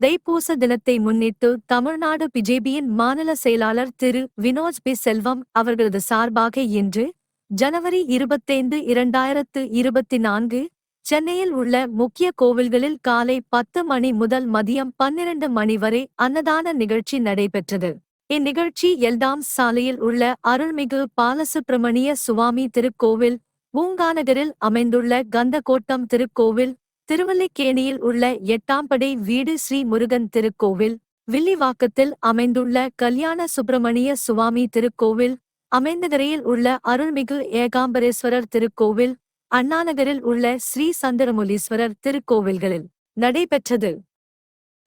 தைப்பூச தினத்தை முன்னிட்டு தமிழ்நாடு பிஜேபியின் மாநில செயலாளர் திரு. வினோஜ் பி. செல்வம் அவர்களது சார்பாக இன்று ஜனவரி இருபத்தைந்து இரண்டாயிரத்து இருபத்தி நான்கு சென்னையில் உள்ள முக்கிய கோவில்களில் காலை பத்து மணி முதல் மதியம் பன்னிரண்டு மணி வரை அன்னதான நிகழ்ச்சி நடைபெற்றது. இந்நிகழ்ச்சி எல்டாம் சாலையில் உள்ள அருள்மிகு பாலசுப்பிரமணிய சுவாமி திருக்கோவில் பூங்காநகரில் அமைந்துள்ள கந்தகோட்டம் திருக்கோவில் திருவல்லிக்கேணியில் உள்ள எட்டாம்படை வீடு ஸ்ரீ முருகன் திருக்கோவில் வில்லிவாக்கத்தில் அமைந்துள்ள கல்யாண சுப்பிரமணிய சுவாமி திருக்கோவில் அமைந்தகரையில் உள்ள அருள்மிகு ஏகாம்பரேஸ்வரர் திருக்கோவில் அண்ணாநகரில் உள்ள ஸ்ரீ சந்திரமுலீஸ்வரர் திருக்கோவில்களில் நடைபெற்றது.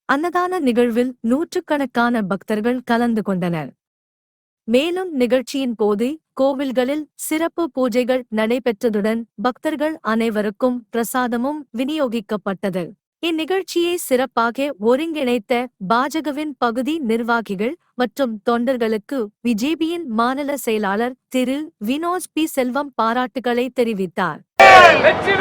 அன்னதான நிகழ்வில் நூற்றுக்கணக்கான பக்தர்கள் கலந்து கொண்டனர். மேலும் நிகழ்ச்சியின் போது கோவில்களில் சிறப்பு பூஜைகள் நடைபெற்றதுடன் பக்தர்கள் அனைவருக்கும் பிரசாதமும் விநியோகிக்கப்பட்டது. இந்நிகழ்ச்சியை சிறப்பாக ஒருங்கிணைத்த பாஜகவின் பகுதி நிர்வாகிகள் மற்றும் தொண்டர்களுக்கு பிஜேபியின் மாநில செயலாளர் திரு வினோஜ் பி. செல்வம் பாராட்டுகளை தெரிவித்தார். வெற்றி